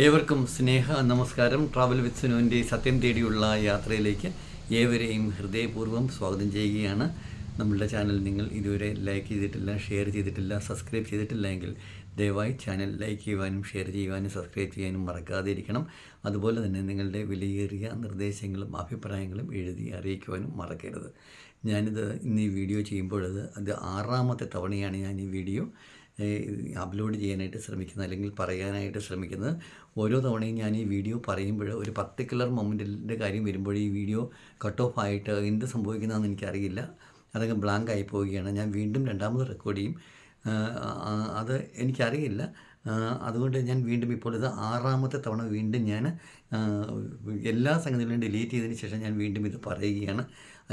ഏവർക്കും സ്നേഹ നമസ്കാരം. Travel with സുനുവിന്റെ സത്യം തേടിയുള്ള യാത്രയിലേക്ക് ഏവരെയും ഹൃദയപൂർവം സ്വാഗതം ചെയ്യുകയാണ്. നമ്മളുടെ ചാനൽ നിങ്ങൾ ഇതുവരെ ലൈക്ക് ചെയ്തിട്ടില്ല ഷെയർ ചെയ്തിട്ടില്ല സബ്സ്ക്രൈബ് ചെയ്തിട്ടില്ല എങ്കിൽ ദയവായി ചാനൽ ലൈക്ക് ചെയ്യുവാനും ഷെയർ ചെയ്യുവാനും സബ്സ്ക്രൈബ് ചെയ്യാനും മറക്കാതിരിക്കണം അതുപോലെ തന്നെ നിങ്ങളുടെ വിലയേറിയ നിർദ്ദേശങ്ങളും അഭിപ്രായങ്ങളും എഴുതി അറിയിക്കുവാനും മറക്കരുത്. ഞാനിത് ഇന്ന് ഈ വീഡിയോ ചെയ്യുമ്പോഴത് അത് ആറാമത്തെ തവണയാണ് ഞാൻ ഈ വീഡിയോ അപ്ലോഡ് ചെയ്യാനായിട്ട് ശ്രമിക്കുന്നത് അല്ലെങ്കിൽ പറയാനായിട്ട് ശ്രമിക്കുന്നത്. ഓരോ തവണയും ഞാൻ ഈ വീഡിയോ പറയുമ്പോൾ ഒരു പർട്ടിക്കുലർ മൊമെന്റിന്റെ കാര്യം വരുമ്പോൾ ഈ വീഡിയോ കട്ട് ഓഫ് ആയിട്ട് എന്ത് സംഭവിക്കുന്നതെന്ന് എനിക്കറിയില്ല. അതൊക്കെ ബ്ലാങ്ക് ആയി പോവുകയാണ്. ഞാൻ വീണ്ടും രണ്ടാമത് റെക്കോർഡ് ചെയ്യും. അത് എനിക്കറിയില്ല. അതുകൊണ്ട് ഞാൻ വീണ്ടും ഇപ്പോൾ ഇത് ആറാമത്തെ തവണ വീണ്ടും ഞാൻ എല്ലാ സംഗതികളും ഡിലീറ്റ് ചെയ്തതിന് ശേഷം ഞാൻ വീണ്ടും ഇത് പറയുകയാണ്.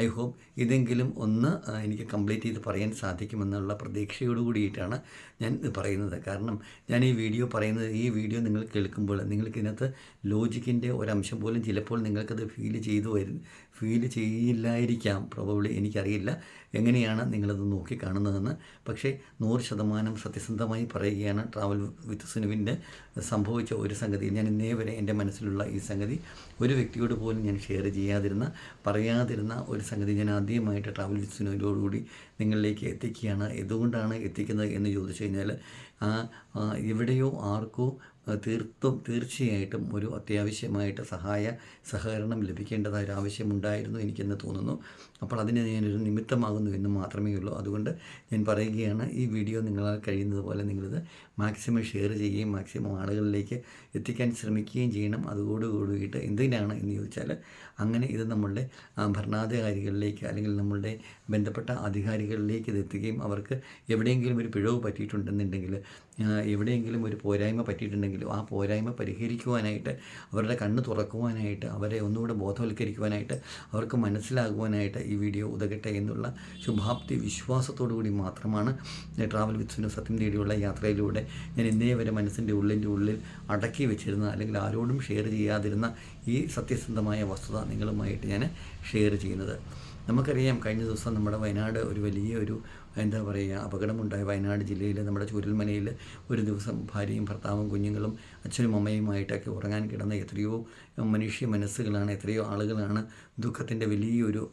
ഐ ഹോപ്പ് ഇതെങ്കിലും ഒന്ന് എനിക്ക് കംപ്ലീറ്റ് ചെയ്ത് പറയാൻ സാധിക്കുമെന്നുള്ള പ്രതീക്ഷയോട് കൂടിയിട്ടാണ് ഞാൻ ഇത് പറയുന്നത്. കാരണം ഞാൻ ഈ വീഡിയോ പറയുന്നത് ഈ വീഡിയോ നിങ്ങൾ കേൾക്കുമ്പോൾ നിങ്ങൾക്ക് ഇതിനകത്ത് ലോജിക്കിന്റെ ഒരംശം പോലും ചിലപ്പോൾ നിങ്ങൾക്കത് ഫീൽ ചെയ്തു വരും ഫീൽ ചെയ്യില്ലായിരിക്കാം. പ്രോബബ്ലി എനിക്കറിയില്ല. എങ്ങനെയാണ് നിങ്ങളത് നോക്കിക്കാണുന്നതെന്ന്. പക്ഷേ നൂറ് ശതമാനം സത്യസന്ധമായി പറയുകയാണ് ട്രാവൽ വിത്ത് സുനുവിന്റെ സംഭവിച്ച ഒരു സംഗതി. ഞാൻ ഇന്നേ വരെ എന്റെ മനസ്സിലുള്ള ഈ സംഗതി ഒരു വ്യക്തിയോട് പോലും ഞാൻ ഷെയർ ചെയ്യാതിരുന്ന പറയാതിരുന്ന ഒരു സംഗതി ഞാൻ ആദ്യമായിട്ട് ട്രാവൽ വിത്ത് സുനുവിനോടുകൂടി നിങ്ങളിലേക്ക് എത്തിക്കുകയാണ്. എന്തുകൊണ്ടാണ് എത്തിക്കുന്നത് എന്ന് ചോദിച്ചു കഴിഞ്ഞാൽ എവിടെയോ ആർക്കോ തീർത്തും തീർച്ചയായിട്ടും ഒരു അത്യാവശ്യമായിട്ട് സഹായ സഹകരണം ലഭിക്കേണ്ടതായ ഒരു ആവശ്യമുണ്ടായിരുന്നു എനിക്കെന്ന് തോന്നുന്നു. അപ്പോൾ അതിന് ഞാനൊരു നിമിത്തമാകുന്നു എന്ന് മാത്രമേ ഉള്ളൂ അതുകൊണ്ട് ഞാൻ പറയുകയാണ് ഈ വീഡിയോ നിങ്ങളാൽ കഴിയുന്നത് പോലെ നിങ്ങളിത് മാക്സിമം ഷെയർ ചെയ്യുകയും മാക്സിമം ആളുകളിലേക്ക് എത്തിക്കാൻ ശ്രമിക്കുകയും ചെയ്യണം. അതോടുകൂടിയിട്ട് എന്തിനാണ് എന്ന് ചോദിച്ചാൽ അങ്ങനെ ഇത് നമ്മളുടെ ഭരണാധികാരികളിലേക്ക് അല്ലെങ്കിൽ നമ്മളുടെ ബന്ധപ്പെട്ട അധികാരികളിലേക്ക് ഇത് എത്തുകയും അവർക്ക് എവിടെയെങ്കിലും ഒരു പിഴവ് പറ്റിയിട്ടുണ്ടെന്നുണ്ടെങ്കിൽ എവിടെയെങ്കിലും ഒരു പോരായ്മ പറ്റിയിട്ടുണ്ടെങ്കിൽ ആ പോരായ്മ പരിഹരിക്കുവാനായിട്ട് അവരുടെ കണ്ണ് തുറക്കുവാനായിട്ട് അവരെ ഒന്നുകൂടെ ബോധവൽക്കരിക്കുവാനായിട്ട് അവർക്ക് മനസ്സിലാകുവാനായിട്ട് ഈ വീഡിയോ ഉതകട്ടെ എന്നുള്ള ശുഭാപ്തി വിശ്വാസത്തോടു കൂടി മാത്രമാണ് ട്രാവൽ വിത്ത് സത്യം തേടിയുള്ള യാത്രയിലൂടെ ഞാൻ ഇന്നേ വരെ മനസ്സിന്റെ ഉള്ളിന്റെ ഉള്ളിൽ അടക്കി വെച്ചിരുന്ന അല്ലെങ്കിൽ ആരോടും ഷെയർ ചെയ്യാതിരുന്ന ഈ സത്യസന്ധമായ വസ്തുത നിങ്ങളുമായിട്ട് ഞാൻ ഷെയർ ചെയ്യുന്നത്. നമുക്കറിയാം കഴിഞ്ഞ ദിവസം നമ്മുടെ വയനാട് ഒരു വലിയ ഒരു എന്താ പറയുക അപകടമുണ്ടായ വയനാട് ജില്ലയിൽ നമ്മുടെ ചുരൽമലയിൽ ഒരു ദിവസം ഭാര്യയും ഭർത്താവും കുഞ്ഞുങ്ങളും അച്ഛനും അമ്മയുമായിട്ടൊക്കെ ഉറങ്ങാൻ കിടന്ന എത്രയോ മനുഷ്യ മനസ്സുകളാണ് എത്രയോ ആളുകളാണ് ദുഃഖത്തിന്റെ വലിയൊരു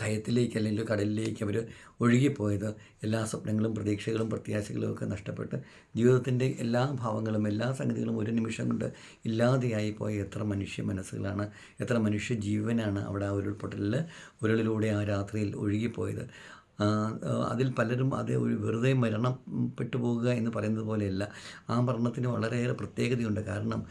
കയത്തിലേക്ക് അല്ലെങ്കിൽ കടലിലേക്ക് അവർ ഒഴുകിപ്പോയത്. എല്ലാ സ്വപ്നങ്ങളും പ്രതീക്ഷകളും പ്രത്യാശകളും ഒക്കെ നഷ്ടപ്പെട്ട് ജീവിതത്തിന്റെ എല്ലാ ഭാവങ്ങളും എല്ലാ സംഗതികളും ഒരു നിമിഷം കൊണ്ട് ഇല്ലാതെയായി പോയ എത്ര മനുഷ്യ മനസ്സുകളാണ് എത്ര മനുഷ്യ ജീവനാണ് അവിടെ ആ ഉരുൾപൊട്ടലിൽ ഉരുളിലൂടെ ആ രാത്രിയിൽ ഒഴുകിപ്പോയത്. അതിൽ പലരും അത് ഒരു വെറുതെ മരണപ്പെട്ടു പോകുക എന്ന് പറയുന്നത് പോലെയല്ല. ആ മരണത്തിന് വളരെയേറെ പ്രത്യേകതയുണ്ട്. കാരണം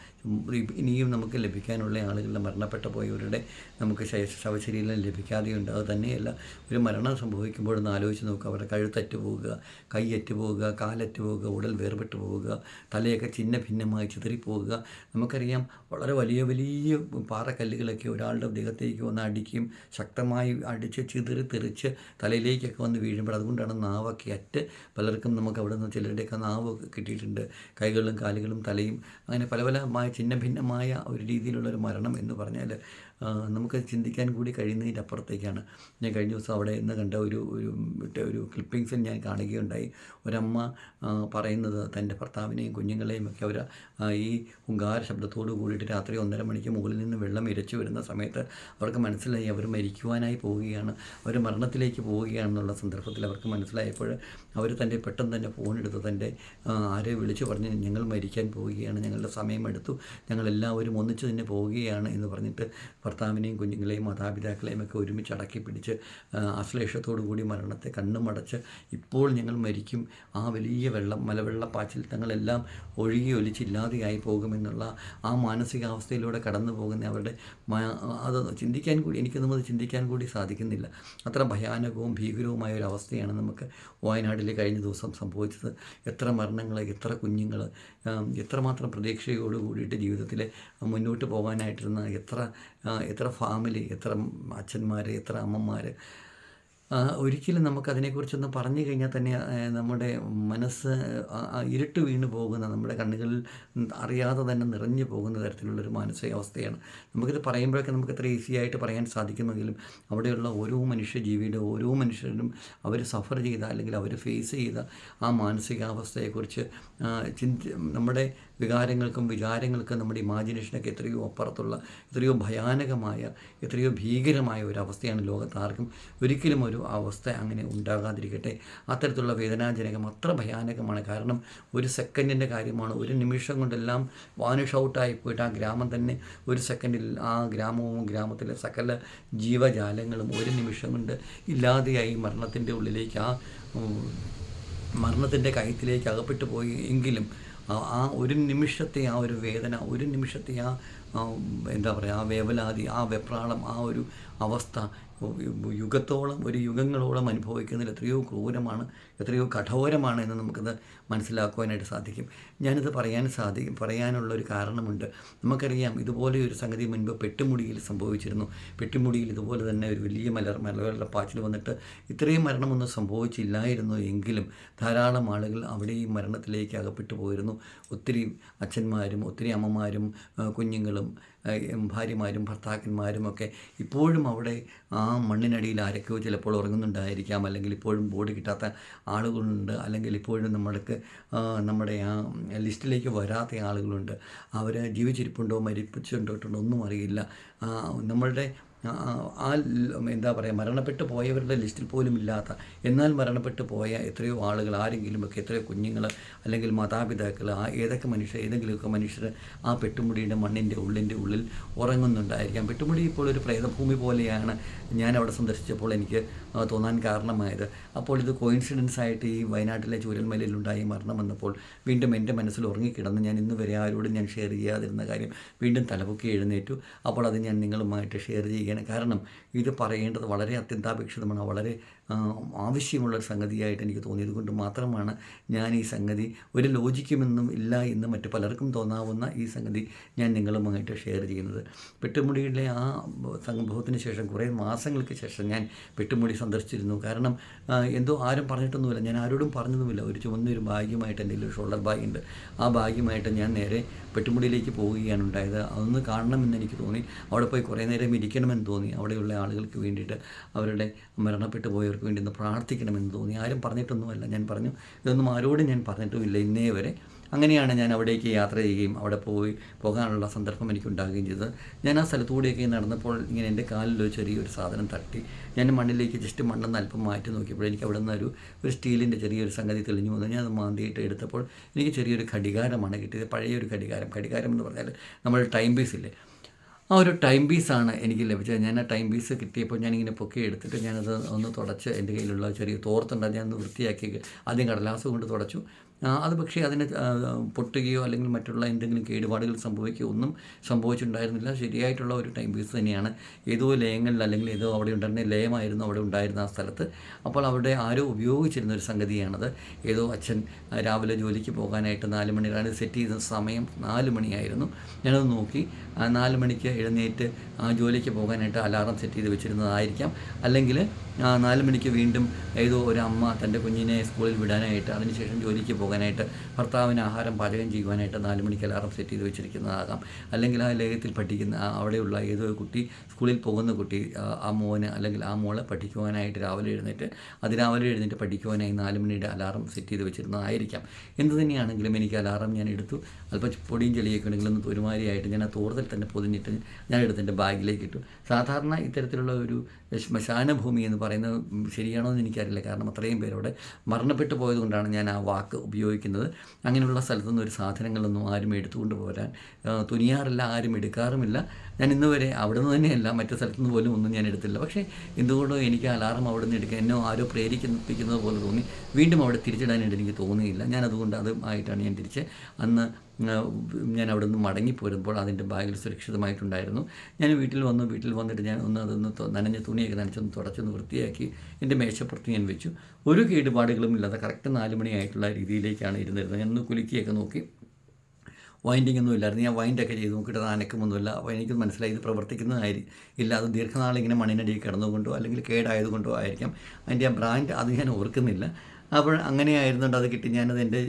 ഇനിയും നമുക്ക് ലഭിക്കാനുള്ള ആളുകളുടെ മരണപ്പെട്ടു പോയവരുടെ നമുക്ക് ശവശരീരം ലഭിക്കാതെയുണ്ട്. അത് തന്നെയല്ല ഒരു മരണം സംഭവിക്കുമ്പോഴൊന്ന് ആലോചിച്ച് നോക്കുക. അവരുടെ കഴുത്തറ്റ് പോവുക കൈയറ്റ് പോവുക കാലറ്റ് പോവുക ഉടൽ വേർപെട്ട് പോവുക തലയൊക്കെ ചിന്ന ഭിന്നമായി ചിതറിപ്പോവുക നമുക്കറിയാം വളരെ വലിയ വലിയ പാറക്കല്ലുകളൊക്കെ ഒരാളുടെ ദേഹത്തേക്ക് വന്ന് അടിക്കും. ശക്തമായി അടിച്ച് ചിതറി തെറിച്ച് തലയിലേക്കൊക്കെ വന്ന് വീഴുമ്പോൾ അതുകൊണ്ടാണ് നാവൊക്കെ അറ്റ് പലർക്കും നമുക്ക് അവിടെ നിന്ന് ചിലരുടെയൊക്കെ നാവ് കിട്ടിയിട്ടുണ്ട്. കൈകളും കാലുകളും തലയും അങ്ങനെ പല പലമായ ചിന്ന ഭിന്നമായ ഒരു രീതിയിലുള്ള ഒരു മരണം എന്ന് പറഞ്ഞാൽ നമുക്ക് ചിന്തിക്കാൻ കൂടി കഴിയുന്നതിന്റെ അപ്പുറത്തേക്കാണ്. ഞാൻ കഴിഞ്ഞ ദിവസം അവിടെ ഇന്ന് കണ്ട ഒരു ഒരു ഒരു ക്ലിപ്പിങ്സിൽ ഞാൻ കാണുകയുണ്ടായി. ഒരമ്മ പറയുന്നത് തന്റെ ഭർത്താവിനെയും കുഞ്ഞുങ്ങളെയും ഒക്കെ അവർ ഈ ഹുങ്കാര ശബ്ദത്തോട് കൂടിയിട്ട് രാത്രി ഒന്നര മണിക്ക് മുകളിൽ നിന്ന് വെള്ളം ഇരച്ചു വരുന്ന സമയത്ത് അവർക്ക് മനസ്സിലായി അവർ മരിക്കുവാനായി പോവുകയാണ്. അവർ മരണത്തിലേക്ക് പോവുകയാണെന്നുള്ള സന്ദർഭത്തിൽ അവർക്ക് മനസ്സിലായപ്പോൾ അവർ തന്റെ പെട്ടെന്ന് തന്നെ ഫോൺ എടുത്ത് തന്റെ ആരെ വിളിച്ചു പറഞ്ഞ് ഞങ്ങൾ മരിക്കാൻ പോവുകയാണ് ഞങ്ങളുടെ സമയമെടുത്തു ഞങ്ങളെല്ലാവരും ഒന്നിച്ചു തന്നെ പോവുകയാണ് എന്ന് പറഞ്ഞിട്ട് ഭർത്താവിനെയും കുഞ്ഞുങ്ങളെയും മാതാപിതാക്കളെയും ഒക്കെ ഒരുമിച്ച് അടക്കി പിടിച്ച് ആശ്ലേഷത്തോടു കൂടി മരണത്തെ കണ്ണുമടച്ച് ഇപ്പോൾ ഞങ്ങൾ മരിക്കും. ആ വലിയ വെള്ളം മലവെള്ളപ്പാച്ചിൽ തങ്ങളെല്ലാം ഒഴുകി ഒലിച്ചില്ലാതെയായി പോകുമെന്നുള്ള ആ മാനസികാവസ്ഥയിലൂടെ കടന്നു പോകുന്ന അവരുടെ അത് ചിന്തിക്കാൻ കൂടി എനിക്കൊന്നും അത് ചിന്തിക്കാൻ കൂടി സാധിക്കുന്നില്ല. അത്ര ഭയാനകവും ഭീകരവുമായ ഒരു അവസ്ഥയാണ് നമുക്ക് വയനാട്ടിൽ കഴിഞ്ഞ ദിവസം സംഭവിച്ചത്. എത്ര മരണങ്ങൾ എത്ര കുഞ്ഞുങ്ങൾ എത്രമാത്രം പ്രതീക്ഷയോട് കൂടിയിട്ട് ജീവിതത്തിൽ മുന്നോട്ട് പോകാനായിട്ടിരുന്ന എത്ര എത്ര ഫാമിലി എത്ര അച്ഛന്മാർ എത്ര അമ്മമാർ ഒരിക്കലും നമുക്കതിനെക്കുറിച്ചൊന്ന് പറഞ്ഞു കഴിഞ്ഞാൽ തന്നെ നമ്മുടെ മനസ്സ് ഇരുട്ട് വീണ് പോകുന്ന നമ്മുടെ കണ്ണുകളിൽ അറിയാതെ തന്നെ നിറഞ്ഞു പോകുന്ന തരത്തിലുള്ളൊരു മാനസികാവസ്ഥയാണ്. നമുക്കിത് പറയുമ്പോഴൊക്കെ നമുക്ക് ഇത്ര ഈസി ആയിട്ട് പറയാൻ സാധിക്കുമെങ്കിലും അവിടെയുള്ള ഓരോ മനുഷ്യ ജീവിയുടെ ഓരോ മനുഷ്യരും അവർ സഫർ ചെയ്ത അല്ലെങ്കിൽ അവർ ഫേസ് ചെയ്ത ആ മാനസികാവസ്ഥയെക്കുറിച്ച് ചിന്തി നമ്മുടെ വികാരങ്ങൾക്കും വിചാരങ്ങൾക്കും നമ്മുടെ ഇമാജിനേഷനൊക്കെ എത്രയോ അപ്പുറത്തുള്ള എത്രയോ ഭയാനകമായ എത്രയോ ഭീകരമായ ഒരു അവസ്ഥയാണ് ലോകത്ത് ആർക്കും ഒരിക്കലും ഒരു അവസ്ഥ അങ്ങനെ ഉണ്ടാകാതിരിക്കട്ടെ. അത്തരത്തിലുള്ള വേദനാജനകം അത്ര ഭയാനകമാണ്. കാരണം ഒരു സെക്കൻഡിന്റെ കാര്യമാണ്. ഒരു നിമിഷം കൊണ്ടെല്ലാം വാനിഷ് ഔട്ടായി പോയിട്ട് ആ ഗ്രാമം തന്നെ ഒരു സെക്കൻഡിൽ ആ ഗ്രാമവും ഗ്രാമത്തിലെ സകല ജീവജാലങ്ങളും ഒരു നിമിഷം കൊണ്ട് ഇല്ലാതെയായി മരണത്തിന്റെ ഉള്ളിലേക്ക് ആ മരണത്തിന്റെ കയത്തിലേക്ക് അകപ്പെട്ടു പോയി എങ്കിലും ആ- ഒരു നിമിഷത്തെ ആ ഒരു വേദന ഒരു നിമിഷത്തെ ആ, എന്താ പറയുക ആ വേവലാതി ആ വെപ്രാളം ആ ഒരു അവസ്ഥ യുഗത്തോളം ഒരു യുഗങ്ങളോളം അനുഭവിക്കുന്നതിൽ എത്രയോ ക്രൂരമാണ് എത്രയോ കഠോരമാണ് എന്ന് നമുക്കത് മനസ്സിലാക്കുവാനായിട്ട് സാധിക്കും. ഞാനിത് പറയാൻ സാധിക്കും പറയാനുള്ളൊരു കാരണമുണ്ട്. നമുക്കറിയാം ഇതുപോലെ ഒരു സംഗതി മുൻപ് പെട്ടിമുടിയിൽ സംഭവിച്ചിരുന്നു. പെട്ടിമുടിയിൽ ഇതുപോലെ തന്നെ ഒരു വലിയ മലർ പാച്ചിൽ വന്നിട്ട് ഇത്രയും മരണമൊന്നും സംഭവിച്ചില്ലായിരുന്നു എങ്കിലും ധാരാളം ആളുകൾ അവിടെ ഈ മരണത്തിലേക്ക് അകപ്പെട്ടു പോയിരുന്നു. ഒത്തിരി അച്ഛന്മാരും ഒത്തിരി അമ്മമാരും കുഞ്ഞുങ്ങളും ഭാര്യമാരും ഭർത്താക്കന്മാരും ഒക്കെ ഇപ്പോഴും അവിടെ ആ മണ്ണിനടിയിൽ ആരൊക്കെയോ ചിലപ്പോൾ ഉറങ്ങുന്നുണ്ടായിരിക്കാം. അല്ലെങ്കിൽ ഇപ്പോഴും ബോഡി കിട്ടാത്ത ആളുകളുണ്ട്. അല്ലെങ്കിൽ ഇപ്പോഴും നമ്മൾക്ക് നമ്മുടെ ആ ലിസ്റ്റിലേക്ക് വരാത്ത ആളുകളുണ്ട്. അവർ ജീവിച്ചിരിപ്പുണ്ടോ മരിപ്പിച്ചുണ്ടോ ഒന്നും അറിയില്ല. നമ്മളുടെ ആ, എന്താ പറയുക മരണപ്പെട്ടു പോയവരുടെ ലിസ്റ്റിൽ പോലും ഇല്ലാത്ത എന്നാൽ മരണപ്പെട്ടു പോയ എത്രയോ ആളുകൾ ആരെങ്കിലുമൊക്കെ എത്രയോ കുഞ്ഞുങ്ങൾ അല്ലെങ്കിൽ മാതാപിതാക്കൾ ആ ഏതൊക്കെ മനുഷ്യർ ഏതെങ്കിലുമൊക്കെ മനുഷ്യർ ആ പെട്ടുമുടിയുടെ മണ്ണിന്റെ ഉള്ളിന്റെ ഉള്ളിൽ ഉറങ്ങുന്നുണ്ടായിരിക്കാം. പെട്ടുമുടി ഇപ്പോൾ ഒരു പ്രേതഭൂമി പോലെയാണ് ഞാൻ അവിടെ സന്ദർശിച്ചപ്പോൾ എനിക്ക് തോന്നാൻ കാരണമായത്. അപ്പോൾ ഇത് കോയിൻസിഡൻസ് ആയിട്ട് ഈ വയനാട്ടിലെ ചൂരൽമലയിലുണ്ടായി മരണം വന്നപ്പോൾ വീണ്ടും എന്റെ മനസ്സിൽ ഉറങ്ങിക്കിടന്ന് ഞാൻ ഇന്ന് വരെ ആരോടും ഞാൻ ഷെയർ ചെയ്യാതിരുന്ന കാര്യം വീണ്ടും തലപൊക്കി എഴുന്നേറ്റു. അപ്പോൾ അത് ഞാൻ നിങ്ങളുമായിട്ട് ഷെയർ ചെയ്യുകയാണ്. കാരണം ഇത് പറയേണ്ടത് വളരെ അത്യന്താപേക്ഷിതമാണ്. വളരെ ആ, ആവശ്യമുള്ളൊരു സംഗതിയായിട്ട് എനിക്ക് തോന്നിയത് കൊണ്ട് മാത്രമാണ് ഞാൻ ഈ സംഗതി ഒരു ലോജിക്കുമെന്നും ഇല്ല എന്ന് മറ്റ് പലർക്കും തോന്നാവുന്ന ഈ സംഗതി ഞാൻ നിങ്ങളുമായിട്ട് ഷെയർ ചെയ്യുന്നത്. പെട്ടുമുടിയിലെ ആ സംഭവത്തിന് ശേഷം കുറേ മാസങ്ങൾക്ക് ശേഷം ഞാൻ പെട്ടുമുടി സന്ദർശിച്ചിരുന്നു. കാരണം എന്തോ ആരും പറഞ്ഞിട്ടൊന്നുമില്ല. ഞാൻ ആരോടും പറഞ്ഞതുമില്ല ഒരു ചുമന്നൊരു ബാഗുമായിട്ട് എന്റെ ഒരു ഷോൾഡർ ബാഗ് ഉണ്ട്. ആ ബാഗുമായിട്ട് ഞാൻ നേരെ പെട്ടുമുടിയിലേക്ക് പോവുകയാണ് ഉണ്ടായത്. അതൊന്ന് കാണണമെന്ന് എനിക്ക് തോന്നി. അവിടെ പോയി കുറേ നേരം ഇരിക്കണമെന്ന് തോന്നി. അവിടെയുള്ള ആളുകൾക്ക് വേണ്ടിയിട്ട് അവരുടെ മരണപ്പെട്ടു പോയവർക്ക് വേണ്ടി ഒന്ന് പ്രാർത്ഥിക്കണമെന്ന് തോന്നി. ആരും പറഞ്ഞിട്ടൊന്നുമല്ല. ഞാൻ പറഞ്ഞു ഇതൊന്നും ആരോടും ഞാൻ പറഞ്ഞിട്ടുമില്ല. ഇന്നേ വരെ അങ്ങനെയാണ് ഞാൻ അവിടേക്ക് യാത്ര ചെയ്യുകയും അവിടെ പോയി പോകാനുള്ള സന്ദർഭം എനിക്കുണ്ടാകുകയും ചെയ്തത്. ഞാൻ ആ സ്ഥലത്തൂടെയൊക്കെ നടന്നപ്പോൾ ഇങ്ങനെ എന്റെ കാലിൽ ഒരു ചെറിയൊരു സാധനം തട്ടി ഞാൻ മണ്ണിലേക്ക് ജസ്റ്റ് മണ്ണെന്ന് അല്പം മാറ്റി നോക്കിയപ്പോൾ എനിക്ക് അവിടെ നിന്ന് ഒരു ഒരു സ്റ്റീലിന്റെ ചെറിയൊരു സംഗതി തെളിഞ്ഞു വന്നു. ഞാൻ അത് മാന്തിയിട്ട് എടുത്തപ്പോൾ എനിക്ക് ചെറിയൊരു ഘടികാരമാണ് കിട്ടിയത്. പഴയൊരു ഘടികാരം. ഘടികാരം എന്ന് പറഞ്ഞാൽ നമ്മൾ ടൈം പീസ് ഇല്ലേ? ആ ഒരു ടൈം പീസാണ് എനിക്ക് ലഭിച്ചത്. ഞാൻ ആ ടൈം പീസ് കിട്ടിയപ്പോൾ ഞാനിങ്ങനെ പൊക്കി എടുത്തിട്ട് ഞാനത് ഒന്ന് തുടച്ച് എന്റെ കയ്യിലുള്ള ചെറിയ തോർത്തുണ്ടായി ഞാനൊന്ന് വൃത്തിയാക്കി ആദ്യം കടലാസ് കൊണ്ട് തുടച്ചു. അത് പക്ഷേ അതിന് പൊട്ടുകയോ അല്ലെങ്കിൽ മറ്റുള്ള എന്തെങ്കിലും കേടുപാടുകൾ സംഭവിക്കുകയോ ഒന്നും സംഭവിച്ചിട്ടുണ്ടായിരുന്നില്ല. ശരിയായിട്ടുള്ള ഒരു ടൈം പീസ് തന്നെയാണ്. ഏതോ ലയങ്ങളിൽ അല്ലെങ്കിൽ ഏതോ അവിടെ ഉണ്ടായിരുന്ന ലയമായിരുന്നു അവിടെ ഉണ്ടായിരുന്ന ആ സ്ഥലത്ത്. അപ്പോൾ അവിടെ ആരോ ഉപയോഗിച്ചിരുന്ന ഒരു സംഗതിയാണത്. ഏതോ അച്ഛൻ രാവിലെ ജോലിക്ക് പോകാനായിട്ട് നാല് മണി സെറ്റ് ചെയ്ത സമയം നാല് മണിയായിരുന്നു. ഞാനത് നോക്കി. നാല് മണിക്ക് എഴുന്നേറ്റ് ജോലിക്ക് പോകാനായിട്ട് അലാറം സെറ്റ് ചെയ്ത് വെച്ചിരുന്നതായിരിക്കാം. അല്ലെങ്കിൽ നാല് മണിക്ക് വീണ്ടും ഏതോ ഒരു അമ്മ തന്റെ കുഞ്ഞിനെ സ്കൂളിൽ വിടാനായിട്ട് അതിനുശേഷം ജോലിക്ക് പോകാനായിട്ട് ഭർത്താവിന് ആഹാരം പാചകം ചെയ്യുവാനായിട്ട് നാല് മണിക്ക് അലാറം സെറ്റ് ചെയ്ത് വെച്ചിരിക്കുന്നതാകാം. അല്ലെങ്കിൽ ആ ലേഖത്തിൽ പഠിക്കുന്ന അവിടെയുള്ള ഏതോ കുട്ടി സ്കൂളിൽ പോകുന്ന കുട്ടി ആ, മോന് അല്ലെങ്കിൽ ആ മോളെ പഠിക്കുവാനായിട്ട് രാവിലെ എഴുന്നേറ്റ് അതിരാവിലെ എഴുന്നേറ്റ് പഠിക്കുവാനായി നാല് മണിയുടെ അലാറം സെറ്റ് ചെയ്ത് വെച്ചിരുന്നതായിരിക്കാം. എന്ത് തന്നെയാണെങ്കിലും എനിക്ക് അലാറം ഞാൻ എടുത്തു. അല്പം പൊടിയും ചെളിയൊക്കെ ഉണ്ടെങ്കിൽ ഒന്ന് ഒരുമാതിരിയായിട്ട് ഞാൻ ആ തോർത്തിൽ തന്നെ പൊതിഞ്ഞിട്ട് ഞാൻ എടുത്ത് എന്റെ ബാഗിലേക്ക് ഇട്ടു. സാധാരണ ഇത്തരത്തിലുള്ള ഒരു ശ്മശാന ഭൂമി എന്ന് പറയുന്നത് ശരിയാണോ എന്ന് എനിക്കറിയില്ല. കാരണം അത്രയും പേരോടെ മരണപ്പെട്ടു പോയതുകൊണ്ടാണ് ഞാൻ ആ വാക്ക് ഉപയോഗിക്കുന്നത്. അങ്ങനെയുള്ള സ്ഥലത്തുനിന്ന് ഒരു സാധനങ്ങളൊന്നും ആരും എടുത്തുകൊണ്ട് പോരാൻ തുനിയാറില്ല ആരും എടുക്കാറുമില്ല. ഞാൻ ഇന്ന് വരെ അവിടെ നിന്ന് തന്നെയല്ല മറ്റു സ്ഥലത്തുനിന്ന് പോലും ഒന്നും ഞാൻ എടുത്തില്ല. പക്ഷേ എന്തുകൊണ്ടോ എനിക്ക് അലാറം അവിടെ നിന്ന് എടുക്കാൻ എന്നോ ആരോ പ്രേരിപ്പിക്കുന്നത് പോലെ തോന്നി. വീണ്ടും അവിടെ തിരിച്ചിടാനായിട്ട് എനിക്ക് തോന്നിയില്ല. ഞാൻ അതുകൊണ്ട് അത് ആയിട്ടാണ് ഞാൻ തിരിച്ച്. അന്ന് ഞാൻ അവിടെ നിന്ന് മടങ്ങിപ്പോരുമ്പോൾ അതിന്റെ ബാഗിൽ സുരക്ഷിതമായിട്ടുണ്ടായിരുന്നു. ഞാൻ വീട്ടിൽ വന്നു. വീട്ടിൽ വന്നിട്ട് ഞാൻ ഒന്ന് അതൊന്ന് നനഞ്ഞ തുണിയൊക്കെ നനച്ചൊന്ന് തുടച്ചൊന്ന് വൃത്തിയാക്കി എന്റെ മേശപ്പുറത്ത് ഞാൻ വെച്ചു. ഒരു കേടുപാടുകളും ഇല്ലാതെ കറക്റ്റ് നാല് മണിയായിട്ടുള്ള രീതിയിലേക്കാണ് ഇരുന്നിരുന്നത്. ഞാൻ ഒന്ന് കുലുക്കിയൊക്കെ നോക്കി. വൈൻഡിങ് ഒന്നും ഇല്ലായിരുന്നു. ഞാൻ വൈൻഡൊക്കെ ചെയ്ത് നോക്കിയിട്ട് അനക്കമൊന്നുമില്ല അപ്പോൾ എനിക്ക് മനസ്സിലായി ഇത് പ്രവർത്തിക്കുന്നതായി ഇല്ല അത് ദീർഘനാളിങ്ങനെ മണ്ണിനടിയിൽ കിടന്നുകൊണ്ടോ അല്ലെങ്കിൽ കേടായതുകൊണ്ടോ ആയിരിക്കാം. അതിന്റെ ആ ബ്രാൻഡ് അത് ഞാൻ ഓർക്കുന്നില്ല. അപ്പോൾ അങ്ങനെയായിരുന്നുണ്ട് അത് കിട്ടി. ഞാനത് എന്റെ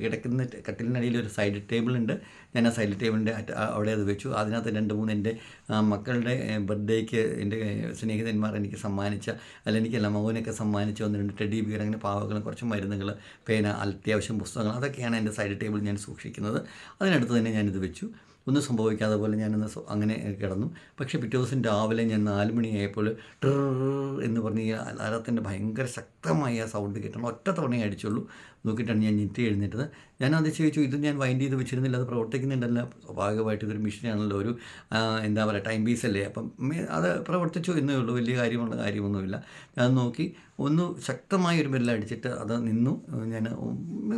കിടക്കുന്ന കട്ടിലിനടിയിൽ ഒരു സൈഡ് ടേബിൾ ഉണ്ട്. ഞാൻ ആ സൈഡ് ടേബിളിന്റെ അവിടെ അത് വെച്ചു. അതിനകത്ത് രണ്ട് മൂന്ന് എന്റെ മക്കളുടെ ബർത്ത്ഡേക്ക് എന്റെ സ്നേഹിതന്മാർ എനിക്ക് സമ്മാനിച്ച അല്ലെങ്കിൽ എനിക്കല്ല മകനൊക്കെ സമ്മാനിച്ച ഒന്ന് രണ്ട് ടെഡി ബിയർ അങ്ങനെ പാവകളും കുറച്ച് മരുന്നുകൾ പേന അത്യാവശ്യം പുസ്തകങ്ങൾ അതൊക്കെയാണ് എന്റെ സൈഡ് ടേബിൾ ഞാൻ സൂക്ഷിക്കുന്നത്. അതിനടുത്ത് തന്നെ ഞാനിത് വെച്ചു. ഒന്നും സംഭവിക്കാതെ പോലെ ഞാനൊന്ന് അങ്ങനെ കിടന്നു. പക്ഷേ പിറ്റേ ദിവസം രാവിലെ ഞാൻ നാല് മണിയായപ്പോൾ ട്രർ എന്ന് പറഞ്ഞ് ഈ അലാറത്തിന്റെ ഭയങ്കര ശക്തമായ സൗണ്ട് കിട്ടണം ഒറ്റ തവണയേ അടിച്ചുള്ളൂ. നോക്കിയിട്ടാണ് ഞാൻ ഞെട്ടി എഴുന്നേറ്റത്. ഞാൻ അത് ചോദിച്ചു ഇത് ഞാൻ വൈൻഡ് ചെയ്ത് വെച്ചിരുന്നില്ല അത് പ്രവർത്തിക്കുന്നുണ്ടല്ല. സ്വാഭാവികമായിട്ട് ഇതൊരു മെഷീനാണല്ലോ ഒരു എന്താ പറയുക ടൈം പീസ് അല്ലേ? അപ്പം അത് പ്രവർത്തിച്ചു എന്നേ ഉള്ളൂ വലിയ കാര്യമുള്ള കാര്യമൊന്നുമില്ല. ഞാൻ നോക്കി ഒന്ന് ശക്തമായ ഒരു ബെല്ല് അടിച്ചിട്ട് അത് നിന്നു. ഞാൻ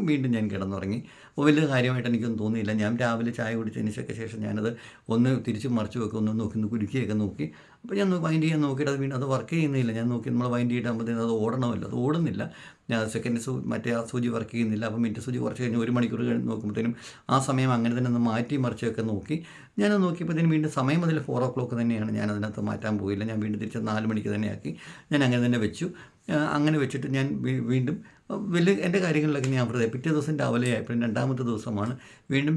വീണ്ടും ഞാൻ കിടന്നുറങ്ങി. വലിയ കാര്യമായിട്ട് എനിക്കൊന്നും തോന്നിയില്ല. ഞാൻ രാവിലെ ചായ കുടിച്ചതിന് ശേഷം ഞാനത് ഒന്ന് തിരിച്ച് മറിച്ച് വെക്കുക ഒന്ന് നോക്കി കുലുക്കിയൊക്കെ നോക്കി. അപ്പോൾ ഞാൻ വൈൻഡ് ചെയ്യാൻ നോക്കിയിട്ട് അത് വീണ്ടും അത് വർക്ക് ചെയ്യുന്നില്ല. ഞാൻ നോക്കി നമ്മൾ വൈൻഡ് ചെയ്തിട്ടാകുമ്പോഴത്തേനും അത് ഓടണമല്ലോ. അത് ഓടുന്നില്ല. ഞാൻ സെക്കൻഡ് സൂ മറ്റേ ആ സൂചി വർക്ക് ചെയ്യുന്നില്ല. അപ്പോൾ മിനിറ്റ് സൂചി കുറച്ച് കഴിഞ്ഞ് ഒരു മണിക്കൂർ കഴിഞ്ഞ് നോക്കുമ്പോഴത്തേനും ആ സമയം അങ്ങനെ തന്നെ ഒന്ന് മാറ്റി മറിച്ചൊക്കെ നോക്കി. ഞാൻ നോക്കിയപ്പോഴത്തേനും വീണ്ടും സമയം അതിൽ ഫോർ ഓ ക്ലോക്ക് തന്നെയാണ് ഞാൻ അതിനകത്ത് മാറ്റാൻ പോയില്ല. ഞാൻ വീണ്ടും തിരിച്ച് നാല് മണിക്ക് തന്നെ ആക്കി. ഞാൻ അങ്ങനെ തന്നെ വെച്ചു. അങ്ങനെ വെച്ചിട്ട് ഞാൻ വീണ്ടും വലിയ എന്റെ കാര്യങ്ങളിലൊക്കെ ഞാൻ വെറുതെ പിറ്റേ ദിവസം രാവിലെ ആയപ്പോൾ രണ്ടാമത്തെ ദിവസമാണ് വീണ്ടും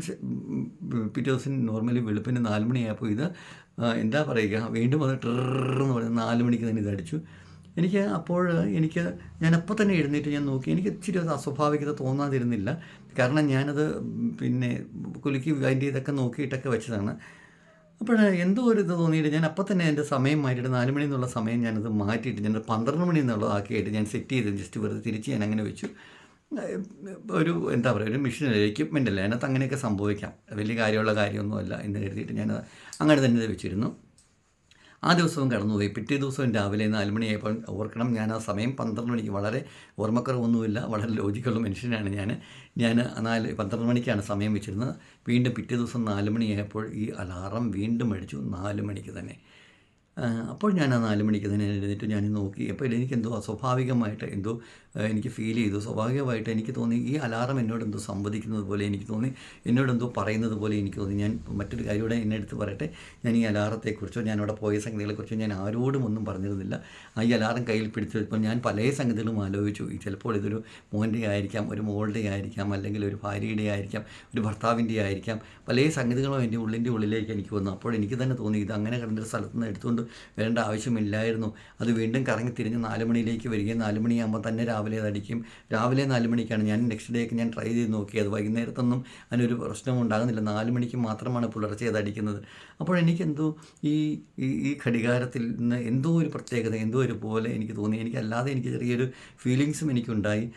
പിറ്റേ ദിവസം നോർമലി വെളുപ്പിന് നാല് മണിയായപ്പോൾ ഇത് എന്താ പറയുക വീണ്ടും അത് ട്രെന്ന് പറഞ്ഞ് നാല് മണിക്ക് തന്നെ ഇത് അടിച്ചു. എനിക്ക് അപ്പോൾ എനിക്ക് ഞാൻ അപ്പോൾ തന്നെ എഴുന്നേറ്റ് ഞാൻ നോക്കി. എനിക്ക് ഇച്ചിരി അത് അസ്വാഭാവികത തോന്നാതിരുന്നില്ല. കാരണം ഞാനത് പിന്നെ കുലുക്കി വൈൻഡ് ഇതൊക്കെ നോക്കിയിട്ടൊക്കെ വെച്ചതാണ്. അപ്പോൾ എന്തോ ഒരു ഇത് തോന്നിയിട്ട് ഞാൻ അപ്പോൾ തന്നെ എന്റെ സമയം മാറ്റിയിട്ട് നാല് മണി എന്നുള്ള സമയം ഞാനത് മാറ്റിയിട്ട് ഞാൻ പന്ത്രണ്ട് മണി എന്നുള്ളതാക്കിയിട്ട് ഞാൻ സെറ്റ് ചെയ്ത് ജസ്റ്റ് വെറുതെ തിരിച്ച് ഞാൻ അങ്ങനെ വെച്ചു. ഒരു എന്താ പറയുക ഒരു മെഷീൻ എക്യുപ്മെന്റ് അല്ല. അതിനകത്ത് അങ്ങനെയൊക്കെ സംഭവിക്കാം. വലിയ കാര്യമുള്ള കാര്യമൊന്നുമല്ല എന്ന് കരുതിയിട്ട് ഞാൻ അങ്ങനെ തന്നെ വെച്ചിരുന്നു. ആ ദിവസവും കടന്നുപോയി. പിറ്റേ ദിവസവും രാവിലെ നാല് മണിയായപ്പോൾ ഓർക്കണം ഞാൻ ആ സമയം പന്ത്രണ്ട് മണിക്ക് വളരെ ഓർമ്മക്കുറവൊന്നുമില്ല വളരെ ലോജിക്കുള്ള മനുഷ്യനാണ് ഞാൻ. ഞാൻ നാല് പന്ത്രണ്ട് മണിക്കാണ് സമയം വെച്ചിരുന്നത്. വീണ്ടും പിറ്റേ ദിവസം നാല് മണിയായപ്പോൾ ഈ അലാറം വീണ്ടും അടിച്ചു നാല് മണിക്ക് തന്നെ. അപ്പോൾ ഞാൻ ആ നാല് മണിക്ക് തന്നെ എഴുന്നേറ്റ് ഞാൻ നോക്കി. അപ്പോൾ എനിക്ക് എന്തോ അസ്വാഭാവികമായിട്ട് എന്തോ എനിക്ക് ഫീൽ ചെയ്തു. സ്വാഭാവികമായിട്ട് എനിക്ക് തോന്നി ഈ അലാറം എന്നോട് എന്തോ സംവദിക്കുന്നത് പോലെ എനിക്ക് തോന്നി എന്നോട് എന്തോ പറയുന്നത് പോലെ എനിക്ക് തോന്നി. ഞാൻ മറ്റൊരു കാര്യം കൂടെ എന്നെ എടുത്ത് പറയട്ടെ. ഞാൻ ഈ അലാറത്തെക്കുറിച്ചോ ഞാൻ അവിടെ പോയ സംഗതികളെക്കുറിച്ചോ ഞാൻ ആരോടും ഒന്നും പറഞ്ഞിരുന്നില്ല. ആ ഈ അലാറം കയ്യിൽ പിടിച്ചപ്പോൾ ഞാൻ പല സംഗതികളും ആലോചിച്ചു. ചിലപ്പോൾ ഇതൊരു മോന്റെ ആയിരിക്കാം ഒരു മോളുടെ ആയിരിക്കാം അല്ലെങ്കിൽ ഒരു ഭാര്യയുടെ ആയിരിക്കാം ഒരു ഭർത്താവിന്റെ ആയിരിക്കാം. പല സംഗതികളും എന്റെ ഉള്ളിന്റെ ഉള്ളിലേക്ക് എനിക്ക് വന്നു. അപ്പോൾ എനിക്ക് തന്നെ തോന്നി ഇത് അങ്ങനെ കിടന്നൊരു സ്ഥലത്ത് നിന്ന് എടുത്തുകൊണ്ട് വരേണ്ട ആവശ്യമില്ലായിരുന്നു. അത് വീണ്ടും കറങ്ങി തിരിഞ്ഞ് നാല് മണിയിലേക്ക് വരികയും നാല് മണിയാകുമ്പോൾ തന്നെ രാവിലെ അത് അടിക്കും. രാവിലെ നാല് മണിക്കാണ് ഞാൻ നെക്സ്റ്റ് ഡേക്ക് ഞാൻ ട്രൈ ചെയ്ത് നോക്കി. അത് വൈകുന്നേരത്തൊന്നും അതിനൊരു പ്രശ്നവും ഉണ്ടാകുന്നില്ല. നാല് മണിക്ക് മാത്രമാണ് പുലർച്ചെ അത് അടിക്കുന്നത്. അപ്പോൾ എനിക്കെന്തോ ഈ ഈ ഘടികാരത്തിൽ നിന്ന് എന്തോ ഒരു പ്രത്യേകത എന്തോ ഒരു പോലെ എനിക്ക് തോന്നി. എനിക്കല്ലാതെ എനിക്ക് ചെറിയൊരു ഫീലിങ്സും എനിക്കുണ്ടായി.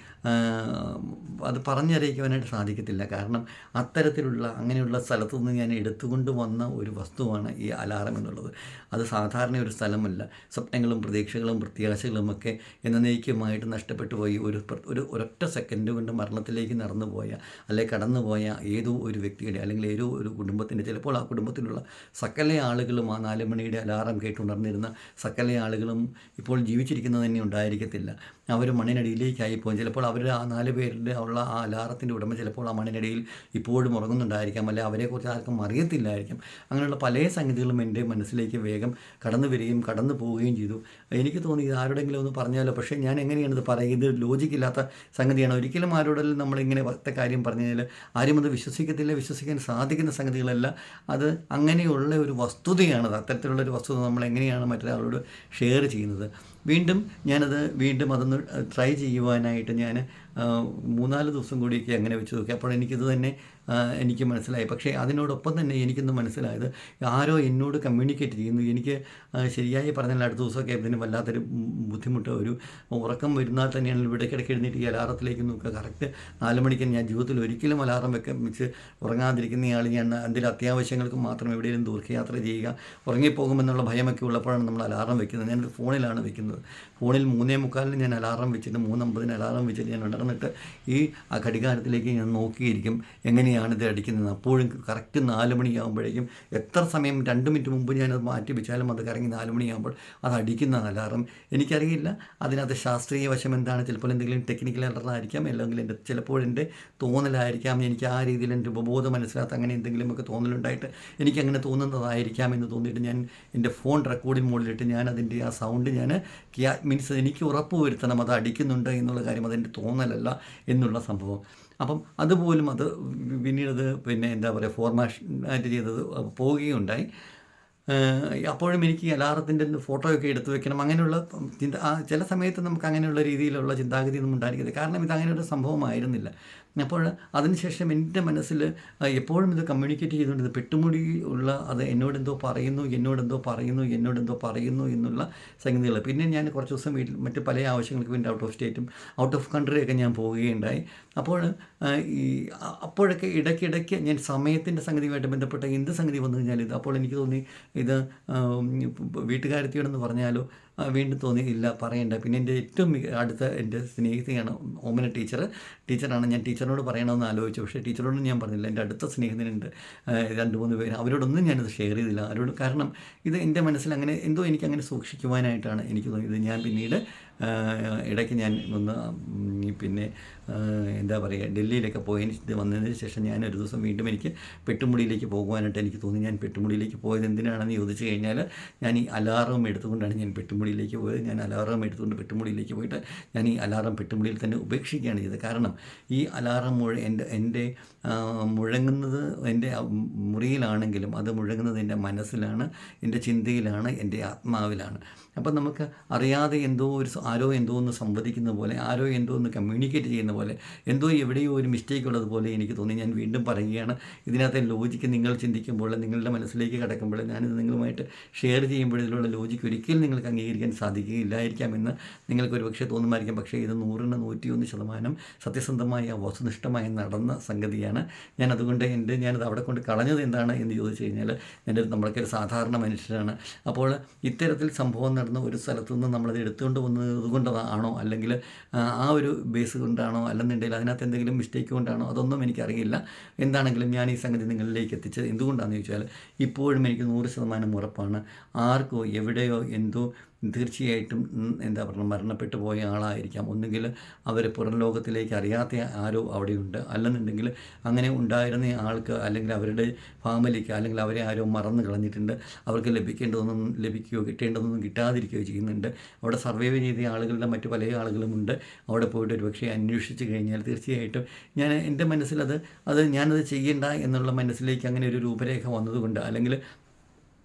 അത് പറഞ്ഞറിയിക്കുവാനായിട്ട് സാധിക്കത്തില്ല. കാരണം അത്തരത്തിലുള്ള അങ്ങനെയുള്ള സ്ഥലത്തു നിന്ന് ഞാൻ എടുത്തുകൊണ്ട് വന്ന ഒരു വസ്തുവാണ് ഈ അലാറം എന്നുള്ളത്. അത് സാധാരണ ഒരു സ്ഥലമല്ല. സ്വപ്നങ്ങളും പ്രതീക്ഷകളും പ്രത്യാശകളും ഒക്കെ എന്നേക്കുമായിട്ട് നഷ്ടപ്പെട്ടു പോയി. ഒരു ഒരു ഒരൊറ്റ സെക്കൻഡ് കൊണ്ട് മരണത്തിലേക്ക് നടന്നു പോയ അല്ലെ കടന്നു പോയ ഏതോ ഒരു വ്യക്തിയുടെ അല്ലെങ്കിൽ ഏതോ ഒരു കുടുംബത്തിന്റെ ചിലപ്പോൾ ആ കുടുംബത്തിലുള്ള സകല ആളുകളും ആ നാല് മണിയുടെ അലാറം കേട്ടുണർന്നിരുന്ന സകല ആളുകളും ഇപ്പോൾ ജീവിച്ചിരിക്കുന്നത് തന്നെ ഉണ്ടായിരിക്കത്തില്ല. അവർ മണ്ണിനടിയിലേക്കായി പോകും ചിലപ്പോൾ അവർ ആ നാല് പേരുടെ ഉള്ള ആ അലാറത്തിന്റെ ഉടമ ചിലപ്പോൾ ആ മണ്ണിനിടയിൽ ഇപ്പോഴും ഉറങ്ങുന്നുണ്ടായിരിക്കാം. അല്ലെ അവരെക്കുറിച്ച് ആർക്കും അറിയത്തില്ലായിരിക്കും. അങ്ങനെയുള്ള പല സംഗതികളും എന്റെ മനസ്സിലേക്ക് വേഗം കടന്നു വരികയും കടന്നു പോവുകയും ചെയ്തു. എനിക്ക് തോന്നി ഇത് ആരോടെങ്കിലും ഒന്ന് പറഞ്ഞാലോ? പക്ഷേ ഞാൻ എങ്ങനെയാണ് ഇത് പറയുക? ലോജിക്കില്ലാത്ത സംഗതിയാണ്? ഒരിക്കലും ആരോടെങ്കിലും നമ്മളിങ്ങനെ കാര്യം പറഞ്ഞു കഴിഞ്ഞാൽ ആരും അത് വിശ്വസിക്കത്തില്ല. വിശ്വസിക്കാൻ സാധിക്കുന്ന സംഗതികളല്ല. അത് അങ്ങനെയുള്ള ഒരു വസ്തുതയാണ് അത്തരത്തിലുള്ള ഒരു വസ്തുത നമ്മൾ എങ്ങനെയാണ് മറ്റൊരാളോട് ഷെയർ ചെയ്യുന്നത്? വീണ്ടും ഞാനത് വീണ്ടും അതൊന്ന് ട്രൈ ചെയ്യുവാനായിട്ട് ഞാൻ മൂന്നാൽ ദിവസം കൂടിയൊക്കെ അങ്ങനെ വെച്ച് നോക്കി അപ്പോൾ എനിക്കിത് തന്നെ എനിക്ക് മനസ്സിലായി. പക്ഷേ അതിനോടൊപ്പം തന്നെ എനിക്കിന്ന് മനസ്സിലായത് ആരോ എന്നോട് കമ്മ്യൂണിക്കേറ്റ് ചെയ്യുന്നു. എനിക്ക് ശരിയായി പറഞ്ഞാൽ അടുത്ത ദിവസമൊക്കെ ഇതിന് വല്ലാത്തൊരു ബുദ്ധിമുട്ട് ഒരു ഉറക്കം വരുന്നാൽ തന്നെയാണ് ഇവിടേക്കിടയ്ക്ക് എഴുന്നേറ്റ് ഈ അലാറത്തിലേക്ക് നോക്കുക. കറക്റ്റ് നാല് മണിക്ക് ഞാൻ ജീവിതത്തിൽ ഒരിക്കലും അലാറം വെക്കാൻ വെച്ച് ഉറങ്ങാതിരിക്കുന്നയാൾ ഞാൻ എന്തെങ്കിലും അത്യാവശ്യങ്ങൾക്ക് മാത്രം എവിടെയെങ്കിലും ദീർഘയാത്ര ചെയ്യുക. ഉറങ്ങിപ്പോകുമെന്നുള്ള ഭയമൊക്കെ ഉള്ളപ്പോഴാണ് നമ്മൾ അലാറം വെക്കുന്നത്. ഞാനൊരു ഫോണിലാണ് വെക്കുന്നത്. ഫോണിൽ മൂന്നേ മുക്കാലിന് ഞാൻ അലാറം വെച്ചിട്ട് മൂന്നമ്പതിന് അലാറം വെച്ചിട്ട് ഞാൻ ഉണർന്നിട്ട് ഈ ആ ഘടികാരത്തിലേക്ക് ഞാൻ നോക്കിയിരിക്കും എങ്ങനെയാണ് ഇത് അടിക്കുന്നത്. അപ്പോഴും കറക്റ്റ് നാല് മണിയാകുമ്പോഴേക്കും എത്ര സമയം രണ്ട് മിനിറ്റ് മുമ്പ് ഞാനത് മാറ്റി വെച്ചാലും അത് കറങ്ങി നാല് മണിയാകുമ്പോൾ അത് അടിക്കുന്ന അലാറം. എനിക്കറിയില്ല അതിനകത്ത് ശാസ്ത്രീയ വശം എന്താണ്? ചിലപ്പോൾ എന്തെങ്കിലും ടെക്നിക്കൽ അലറായിരിക്കാം അല്ലെങ്കിൽ എന്റെ ചിലപ്പോൾ എന്റെ തോന്നലായിരിക്കാം. എനിക്ക് ആ രീതിയിൽ എന്റെ ഉപബോധം മനസ്സിലാത്ത അങ്ങനെ എന്തെങ്കിലുമൊക്കെ തോന്നലുണ്ടായിട്ട് എനിക്കങ്ങനെ തോന്നുന്നതായിരിക്കാം എന്ന് തോന്നിയിട്ട് ഞാൻ എന്റെ ഫോൺ റെക്കോർഡിംഗ് മോഡിലിട്ട് ഞാൻ അതിന്റെ ആ സൗണ്ട് ഞാൻ മീൻസ് എനിക്ക് ഉറപ്പ് വരുത്തണം അത് അടിക്കുന്നുണ്ട് എന്നുള്ള കാര്യം അതെന്റെ തോന്നലല്ല എന്നുള്ള സംഭവം. അപ്പം അതുപോലും അത് പിന്നീട് പിന്നെ എന്താ പറയുക ആയിട്ട് ചെയ്തത് പോവുകയുണ്ടായി. അപ്പോഴും എനിക്ക് അലാറത്തിന്റെ ഫോട്ടോയൊക്കെ എടുത്തു വെക്കണം അങ്ങനെയുള്ള ചിന്ത ചില സമയത്ത് നമുക്ക് അങ്ങനെയുള്ള രീതിയിലുള്ള ചിന്താഗതി ഒന്നും ഉണ്ടായിരിക്കരുത് കാരണം ഇത് അങ്ങനെയൊരു സംഭവമായിരുന്നില്ല. അപ്പോൾ അതിനുശേഷം എന്റെ മനസ്സിൽ എപ്പോഴും ഇത് കമ്മ്യൂണിക്കേറ്റ് ചെയ്തുകൊണ്ട് പെട്ടുമുടി ഉള്ള അത് എന്നോടെന്തോ പറയുന്നു എന്നോടെന്തോ പറയുന്നു എന്നോടെന്തോ പറയുന്നു എന്നുള്ള സംഗതികൾ. പിന്നെ ഞാൻ കുറച്ച് ദിവസം വീട്ടിൽ മറ്റ് പല ആവശ്യങ്ങൾക്ക് വേണ്ടി ഔട്ട് ഓഫ് സ്റ്റേറ്റും ഔട്ട് ഓഫ് കൺട്രിയൊക്കെ ഞാൻ പോവുകയുണ്ടായി. അപ്പോൾ ഈ അപ്പോഴൊക്കെ ഇടയ്ക്കിടയ്ക്ക് ഞാൻ സമയത്തിന്റെ സംഗതിയുമായിട്ട് ബന്ധപ്പെട്ട എന്ത് സംഗതി വന്നു കഴിഞ്ഞാൽ ഇത് അപ്പോൾ എനിക്ക് തോന്നി ഇത് വീട്ടുകാരത്തിയോടെന്ന് പറഞ്ഞാലോ വീണ്ടും തോന്നി ഇല്ല പറയണ്ട. പിന്നെ എന്റെ ഏറ്റവും അടുത്ത എന്റെ സ്നേഹിതയാണ് ഓമന ടീച്ചർ. ടീച്ചറാണ് ഞാൻ ടീച്ചറിനോട് പറയണമെന്ന് ആലോചിച്ചു. പക്ഷേ ടീച്ചറോടും ഞാൻ പറഞ്ഞില്ല. എന്റെ അടുത്ത സ്നേഹിതനുണ്ട്. രണ്ട് മൂന്ന് പേര്. അവരോടൊന്നും ഞാനത് ഷെയർ ചെയ്തില്ല. അവരോട് കാരണം ഇത് എന്റെ മനസ്സിൽ അങ്ങനെ എന്തോ എനിക്ക് അങ്ങനെ സൂക്ഷിക്കുവാനായിട്ടാണ് എനിക്ക് തോന്നിയത്. ഞാൻ പിന്നീട് ഇടയ്ക്ക് ഞാൻ ഒന്ന് പിന്നെ എന്താ പറയുക ഡൽഹിയിലൊക്കെ പോയതിന് വന്നതിന് ശേഷം ഞാൻ ഒരു ദിവസം വീണ്ടും എനിക്ക് പെട്ടുമുടിയിലേക്ക് പോകുവാനായിട്ട് എനിക്ക് തോന്നി. ഞാൻ പെട്ടുമുടിയിലേക്ക് പോയത് എന്തിനാണെന്ന് ചോദിച്ചു കഴിഞ്ഞാൽ ഞാൻ ഈ അലാറം എടുത്തുകൊണ്ടാണ് ഞാൻ പെട്ടുമുടിയിലേക്ക് പോയത്. ഞാൻ അലാറം എടുത്തുകൊണ്ട് പെട്ടുമുടിയിലേക്ക് പോയിട്ട് ഞാൻ ഈ അലാറം പെട്ടുമുടിയിൽ തന്നെ ഉപേക്ഷിക്കുകയാണ് ചെയ്തത്. കാരണം ഈ അലാറം മുഴ എന്റെ എന്റെ മുഴങ്ങുന്നത് എന്റെ മുറിയിലാണെങ്കിലും അത് മുഴങ്ങുന്നത് എന്റെ മനസ്സിലാണ് എന്റെ ചിന്തയിലാണ് എന്റെ ആത്മാവിലാണ്. അപ്പം നമുക്ക് അറിയാതെ എന്തോ ഒരു ആരോ എന്തോ ഒന്ന് സംവദിക്കുന്ന പോലെ ആരോ എന്തോ ഒന്ന് കമ്മ്യൂണിക്കേറ്റ് ചെയ്യുന്ന പോലെ എന്തോ എവിടെയോ ഒരു മിസ്റ്റേക്ക് ഉള്ളതുപോലെ എനിക്ക് തോന്നി. ഞാൻ വീണ്ടും പറയുകയാണ്. ഇതിനകത്തെ ലോജിക്ക് നിങ്ങൾ ചിന്തിക്കുമ്പോൾ നിങ്ങളുടെ മനസ്സിലേക്ക് കിടക്കുമ്പോൾ ഞാനിത് നിങ്ങളുമായിട്ട് ഷെയർ ചെയ്യുമ്പോൾ ഇതിലുള്ള ലോജിക്ക് ഒരിക്കലും നിങ്ങൾക്ക് അംഗീകരിക്കാൻ സാധിക്കുകയില്ലായിരിക്കാമെന്ന് നിങ്ങൾക്ക് ഒരു പക്ഷേ തോന്നുമായിരിക്കും. പക്ഷേ ഇത് നൂറിന് നൂറ്റിയൊന്ന് ശതമാനം സത്യസന്ധമായ വസ്തുനിഷ്ഠമായി നടന്ന സംഗതിയാണ്. ഞാൻ അതുകൊണ്ട് എന്റെ ഞാനത് അവിടെ കൊണ്ട് കളഞ്ഞത് എന്താണ് എന്ന് ചോദിച്ചു കഴിഞ്ഞാൽ എന്റെ നമ്മളൊക്കെ ഒരു സാധാരണ മനുഷ്യരാണ്. അപ്പോൾ ഇത്തരത്തിൽ സംഭവം നടന്ന ഒരു സ്ഥലത്തു നിന്ന് നമ്മളത് എടുത്തുകൊണ്ട് വന്നത് കൊണ്ടാണോ അല്ലെങ്കിൽ ആ ഒരു ബേസ് കൊണ്ടാണോ അല്ലെന്നുണ്ടെങ്കിൽ അതിനകത്ത് എന്തെങ്കിലും മിസ്റ്റേക്ക് കൊണ്ടാണോ അതൊന്നും എനിക്കറിയില്ല. എന്താണെങ്കിലും ഞാൻ ഈ സംഗതി നിങ്ങളിലേക്ക് എത്തിച്ചത് എന്തുകൊണ്ടാണെന്ന് ചോദിച്ചാൽ ഇപ്പോഴും എനിക്ക് നൂറ് ശതമാനം ഉറപ്പാണ്. ആർക്കോ എവിടെയോ എന്തോ തീർച്ചയായിട്ടും എന്താ പറയുക മരണപ്പെട്ടു പോയ ആളായിരിക്കാം. ഒന്നുകിൽ അവർ പുറം ലോകത്തിലേക്ക് അറിയാത്ത ആരോ അവിടെയുണ്ട്. അല്ലെന്നുണ്ടെങ്കിൽ അങ്ങനെ ഉണ്ടായിരുന്ന ആൾക്ക് അല്ലെങ്കിൽ അവരുടെ ഫാമിലിക്ക് അല്ലെങ്കിൽ അവരെ ആരോ മറന്നു കളഞ്ഞിട്ടുണ്ട്. അവർക്ക് ലഭിക്കേണ്ടതൊന്നും ലഭിക്കുകയോ കിട്ടേണ്ടതൊന്നും കിട്ടാതിരിക്കുകയോ ചെയ്യുന്നുണ്ട്. അവിടെ സർവൈവ് ചെയ്ത ആളുകളുടെ മറ്റു പല ആളുകളുമുണ്ട്. അവിടെ പോയിട്ട് ഒരു പക്ഷേ അന്വേഷിച്ച് കഴിഞ്ഞാൽ തീർച്ചയായിട്ടും ഞാൻ എന്റെ മനസ്സിലത് അത് ഞാനത് ചെയ്യണ്ട എന്നുള്ള മനസ്സിലേക്ക് അങ്ങനെ ഒരു രൂപരേഖ വന്നതുകൊണ്ട് അല്ലെങ്കിൽ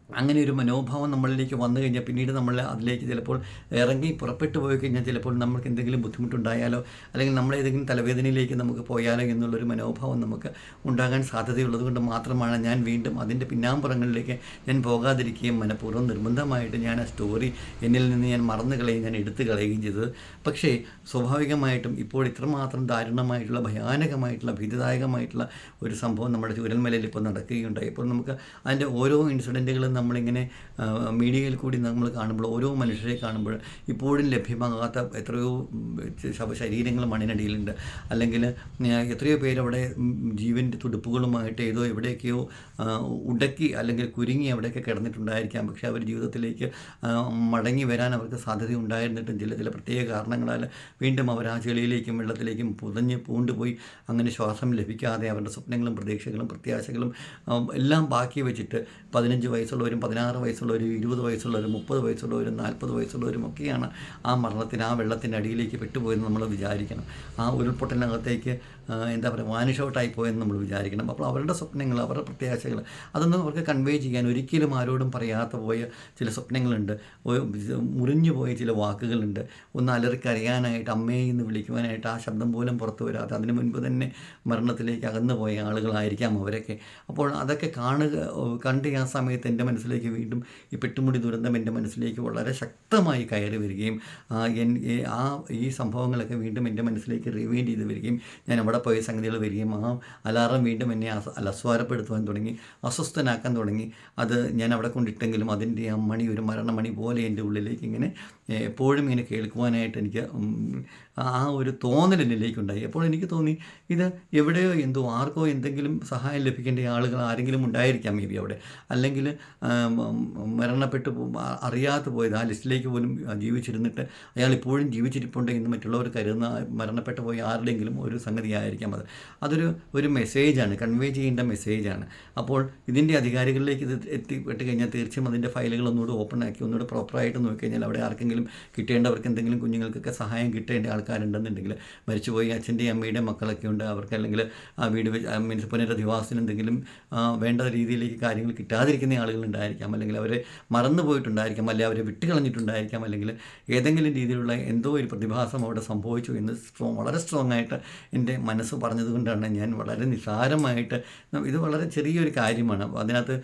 അങ്ങനെ ഒരു മനോഭാവം നമ്മളിലേക്ക് വന്നു കഴിഞ്ഞാൽ പിന്നീട് നമ്മൾ അതിലേക്ക് ചിലപ്പോൾ ഇറങ്ങി പുറപ്പെട്ടു പോയി കഴിഞ്ഞാൽ ചിലപ്പോൾ നമുക്ക് എന്തെങ്കിലും ബുദ്ധിമുട്ടുണ്ടായാലോ അല്ലെങ്കിൽ നമ്മൾ ഏതെങ്കിലും തലവേദനയിലേക്ക് നമുക്ക് പോയാലോ എന്നുള്ളൊരു മനോഭാവം നമുക്ക് ഉണ്ടാകാൻ സാധ്യതയുള്ളത് കൊണ്ട് മാത്രമാണ് ഞാൻ വീണ്ടും അതിന്റെ പിന്നാമ്പുറങ്ങളിലേക്ക് ഞാൻ പോകാതിരിക്കുകയും മനഃപൂർവം നിർബന്ധമായിട്ട് ഞാൻ ആ സ്റ്റോറി എന്നിൽ നിന്ന് ഞാൻ മറന്നു കളയുകയും ഞാൻ എടുത്തു കളയുകയും ചെയ്തത്. പക്ഷേ സ്വാഭാവികമായിട്ടും ഇപ്പോൾ ഇത്രമാത്രം ദാരുണമായിട്ടുള്ള ഭയാനകമായിട്ടുള്ള ഭീതിദായകമായിട്ടുള്ള ഒരു സംഭവം നമ്മുടെ ചൂരൽമലയിൽ ഇപ്പോൾ നടക്കുകയുണ്ടായി. ഇപ്പോൾ നമുക്ക് അതിന്റെ ഓരോ ഇൻസിഡന്റുകളും നമ്മളിങ്ങനെ മീഡിയയിൽ കൂടി നമ്മൾ കാണുമ്പോൾ ഓരോ മനുഷ്യരെ കാണുമ്പോൾ ഇപ്പോഴും ലഭ്യമാകാത്ത എത്രയോ ശരീരങ്ങൾ മണ്ണിനടിയിലുണ്ട്. അല്ലെങ്കിൽ എത്രയോ പേരവിടെ ജീവന്റെ തുടുപ്പുകളുമായിട്ട് ഏതോ എവിടെയൊക്കെയോ ഉടക്കി അല്ലെങ്കിൽ കുരുങ്ങി അവിടെയൊക്കെ കിടന്നിട്ടുണ്ടായിരിക്കാം. പക്ഷേ അവർ ജീവിതത്തിലേക്ക് മടങ്ങി വരാൻ അവർക്ക് സാധ്യത ഉണ്ടായിരുന്നിട്ടും ചില ചില പ്രത്യേക കാരണങ്ങളാൽ വീണ്ടും അവർ ആ ചെളിയിലേക്കും വെള്ളത്തിലേക്കും പുതഞ്ഞ് പൂണ്ടുപോയി അങ്ങനെ ശ്വാസം ലഭിക്കാതെ അവരുടെ സ്വപ്നങ്ങളും പ്രതീക്ഷകളും പ്രത്യാശകളും എല്ലാം ബാക്കി വെച്ചിട്ട് പതിനഞ്ച് വയസ്സുള്ളവരും പതിനാറ് വയസ്സുള്ളവരും ഇരുപത് വയസ്സുള്ളവരും മുപ്പത് വയസ്സുള്ളവരും നാൽപ്പത് വയസ്സുള്ളവരും ഒക്കെയാണ് ആ മരണത്തിന് ആ വെള്ളത്തിന്റെ അടിയിലേക്ക് പെട്ടുപോയെന്ന് നമ്മൾ വിചാരിക്കണം. ആ ഉരുൾപൊട്ടലിനകത്തേക്ക് എന്താ പറയുക വാനിഷൗട്ടായി പോയെന്ന് നമ്മൾ വിചാരിക്കണം. അപ്പോൾ അവരുടെ സ്വപ്നങ്ങൾ അവരുടെ പ്രത്യാശകൾ അതൊന്നും അവർക്ക് കൺവേ ചെയ്യാൻ ഒരിക്കലും ആരോടും പറയാത്ത പോയ ചില സ്വപ്നങ്ങളുണ്ട്. മുറിഞ്ഞു പോയ ചില വാക്കുകളുണ്ട്. ഒന്ന് അലറിക്കരയാനായിട്ട് അമ്മയെ എന്ന് വിളിക്കുവാനായിട്ട് ആ ശബ്ദം പോലും പുറത്തു വരാതെ അതിനു മുൻപ് തന്നെ മരണത്തിലേക്ക് അകന്നു പോയ ആളുകളായിരിക്കാം അവരൊക്കെ. അപ്പോൾ അതൊക്കെ കാണുക കണ്ട് ആ സമയത്ത് എന്റെ മനസ്സിലേക്ക് വീണ്ടും ഈ പെട്ടുമുടി ദുരന്തം എന്റെ മനസ്സിലേക്ക് വളരെ ശക്തമായി കയറി വരികയും ആ ഈ സംഭവങ്ങളൊക്കെ വീണ്ടും എന്റെ മനസ്സിലേക്ക് റിവൈൻഡ് ചെയ്ത് വരികയും ഞാൻ അവിടെ പോയ സംഗതികൾ വരികയും ആ അലാറം വീണ്ടും എന്നെ അലസ്വാരപ്പെടുത്തുവാൻ തുടങ്ങി അസ്വസ്ഥനാക്കാൻ തുടങ്ങി. അത് ഞാൻ അവിടെ കൊണ്ടിട്ടെങ്കിലും അതിന്റെ ആ മണി ഒരു മരണമണി പോലെ എന്റെ ഉള്ളിലേക്ക് ഇങ്ങനെ എപ്പോഴും ഇങ്ങനെ കേൾക്കുവാനായിട്ട് എനിക്ക് ആ ഒരു തോന്നൽ എന്നിലേക്കുണ്ടായി. അപ്പോൾ എനിക്ക് തോന്നി ഇത് എവിടെയോ എന്തോ ആർക്കോ എന്തെങ്കിലും സഹായം ലഭിക്കേണ്ട ആളുകൾ ആരെങ്കിലും ഉണ്ടായിരിക്കാം മേ ബി അവിടെ. അല്ലെങ്കിൽ മരണപ്പെട്ട് അറിയാതെ പോയത് ആ ലിസ്റ്റിലേക്ക് പോലും ജീവിച്ചിരുന്നിട്ട് അയാൾ ഇപ്പോഴും ജീവിച്ചിരിപ്പുണ്ട് എന്ന് മറ്റുള്ളവർ കരുതുന്ന മരണപ്പെട്ടു പോയി ആരുടെയെങ്കിലും ഒരു സംഗതി ആയിരിക്കാം അത്. അതൊരു ഒരു മെസ്സേജാണ് കൺവേ ചെയ്യേണ്ട മെസ്സേജാണ്. അപ്പോൾ ഇതിന്റെ അധികാരികളിലേക്ക് ഇത് എത്തിപ്പെട്ട് കഴിഞ്ഞാൽ തീർച്ചയായും അതിന്റെ ഫയലുകൾ ഒന്നുകൂടി ഓപ്പൺ ആക്കി ഒന്നുകൂടി പ്രോപ്പറായിട്ട് നോക്കിക്കഴിഞ്ഞാൽ അവിടെ ആർക്കെങ്കിലും കിട്ടേണ്ടവർക്ക് എന്തെങ്കിലും കുഞ്ഞുങ്ങൾക്കൊക്കെ സഹായം കിട്ടേണ്ട ആൾക്കാരുണ്ടെന്നുണ്ടെങ്കിൽ മരിച്ചുപോയി അച്ഛന്റെയും അമ്മയുടെയും മക്കളൊക്കെ ഉണ്ട്. അവർക്ക് അല്ലെങ്കിൽ ആ വീട് മീൻസ് പുനരധിവാസത്തിന് എന്തെങ്കിലും വേണ്ട രീതിയിലേക്ക് കാര്യങ്ങൾ കിട്ടാതിരിക്കുന്ന ആളുകളുണ്ടായിരിക്കാം അല്ലെങ്കിൽ അവരെ മറന്നു പോയിട്ടുണ്ടായിരിക്കാം. അല്ലെങ്കിൽ അവരെ വിട്ടുകളഞ്ഞിട്ടുണ്ടായിരിക്കാം. അല്ലെങ്കിൽ ഏതെങ്കിലും രീതിയിലുള്ള എന്തോ ഒരു പ്രതിഭാസം അവിടെ സംഭവിച്ചു എന്ന് സ്ട്രോങ് വളരെ സ്ട്രോങ് ആയിട്ട് എന്റെ മനസ്സ് പറഞ്ഞതുകൊണ്ടാണ് ഞാൻ വളരെ നിസാരമായിട്ട് ഇത് വളരെ ചെറിയൊരു കാര്യമാണ്. അതിനകത്ത്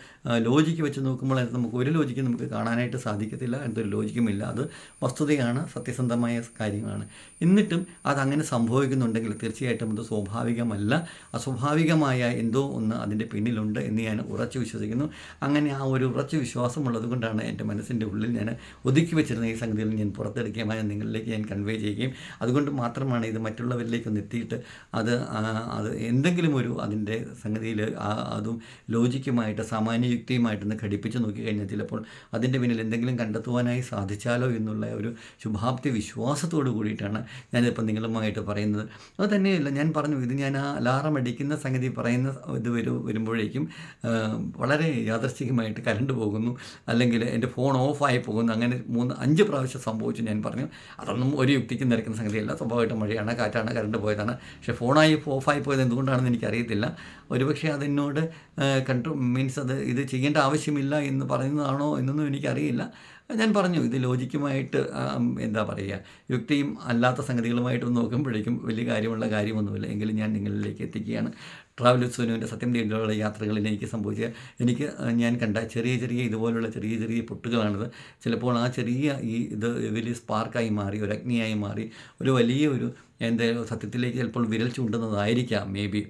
ലോജിക്ക് വെച്ച് നോക്കുമ്പോൾ നമുക്ക് ഒരു ലോജിക്ക് നമുക്ക് കാണാനായിട്ട് സാധിക്കത്തില്ല. എന്തൊരു ലോജിക്കുമില്ല അത് വസ്തുതയാണ് സത്യസന്ധമായ കാര്യമാണ്. എന്നിട്ടും അതങ്ങനെ സംഭവിക്കുന്നുണ്ടെങ്കിൽ തീർച്ചയായിട്ടും അത് സ്വാഭാവികമല്ല. അസ്വാഭാവികമായ എന്തോ ഒന്ന് അതിന്റെ പിന്നിലുണ്ട് എന്ന് ഞാൻ ഉറച്ചു വിശ്വസിക്കുന്നു. അങ്ങനെ ആ ഒരു ഉറച്ച വിശ്വാസമുള്ളത് കൊണ്ടാണ് എന്റെ മനസ്സിന്റെ ഉള്ളിൽ ഞാൻ ഒതുക്കി വെച്ചിരുന്ന ഈ സംഗതികൾ ഞാൻ പുറത്തെടുക്കുകയുമായ നിങ്ങളിലേക്ക് ഞാൻ കൺവേ ചെയ്യുകയും അതുകൊണ്ട് മാത്രമാണ് ഇത് മറ്റുള്ളവരിലേക്കൊന്ന് എത്തിയിട്ട് അത് അത് എന്തെങ്കിലും ഒരു അതിന്റെ സംഗതിയിൽ അതും ലോജിക്കുമായിട്ട് സാമാന്യയുക്തിയുമായിട്ടൊന്ന് ഘടിപ്പിച്ച് നോക്കിക്കഴിഞ്ഞാൽ ചിലപ്പോൾ അതിന്റെ പിന്നിൽ എന്തെങ്കിലും കണ്ടെത്തുവാനായി സാധിച്ചാലോ എന്നുള്ള ഒരു ശുഭാപ്തി വിശ്വാസത്തോടു കൂടിയിട്ടാണ് ഞാനിപ്പോൾ നിങ്ങളുമായിട്ട് പറയുന്നത്. അത് തന്നെയല്ല ഞാൻ പറഞ്ഞു ഇത് ഞാൻ ആ അലാറം അടിക്കുന്ന സംഗതി പറയുന്ന ഇത് വരും വരുമ്പോഴേക്കും വളരെ യാദർശികമായിട്ട് കറണ്ട് പോകുന്നു അല്ലെങ്കിൽ എന്റെ ഫോൺ ഓഫായി പോകുന്നു അങ്ങനെ മൂന്ന് അഞ്ച് പ്രാവശ്യം സംഭവിച്ചു ഞാൻ പറഞ്ഞു. അതൊന്നും ഒരു യുക്തിക്ക് നിരക്കുന്ന സംഗതിയല്ല. സ്വാഭാവികമായിട്ട് മഴയാണ് കാറ്റാണ് കറണ്ട് പോയതാണ്. പക്ഷേ ഫോണായി ഓഫായി പോയത് എന്തുകൊണ്ടാണെന്ന് എനിക്കറിയത്തില്ല. ഒരുപക്ഷെ അതിനോട് കൺട്രോ മീൻസ് അത് ഇത് ചെയ്യേണ്ട ആവശ്യമില്ല എന്ന് പറയുന്നതാണോ എന്നൊന്നും എനിക്കറിയില്ല. ഞാൻ പറഞ്ഞു ഇത് ലോജിക്കുമായിട്ട് എന്താ പറയുക യുക്തിയും അല്ലാത്ത സംഗതികളുമായിട്ട് നോക്കുമ്പോഴേക്കും വലിയ കാര്യമുള്ള കാര്യമൊന്നുമില്ല. എങ്കിലും ഞാൻ നിങ്ങളിലേക്ക് എത്തിക്കുകയാണ്. ട്രാവൽ സുനുവിന്റെ സത്യം തേടിയുള്ള യാത്രകളിൽ എനിക്ക് സംഭവിച്ച എനിക്ക് ഞാൻ കണ്ട ചെറിയ ചെറിയ ഇതുപോലുള്ള ചെറിയ ചെറിയ പൊട്ടുകളാണിത്. ചിലപ്പോൾ ആ ചെറിയ ഈ ഇത് വലിയ സ്പാർക്കായി മാറി ഒരു അഗ്നിയായി മാറി ഒരു വലിയ ഒരു എന്താ സത്യത്തിലേക്ക് ചിലപ്പോൾ വിരൽ ചൂണ്ടുന്നതായിരിക്കാം മേ ബി.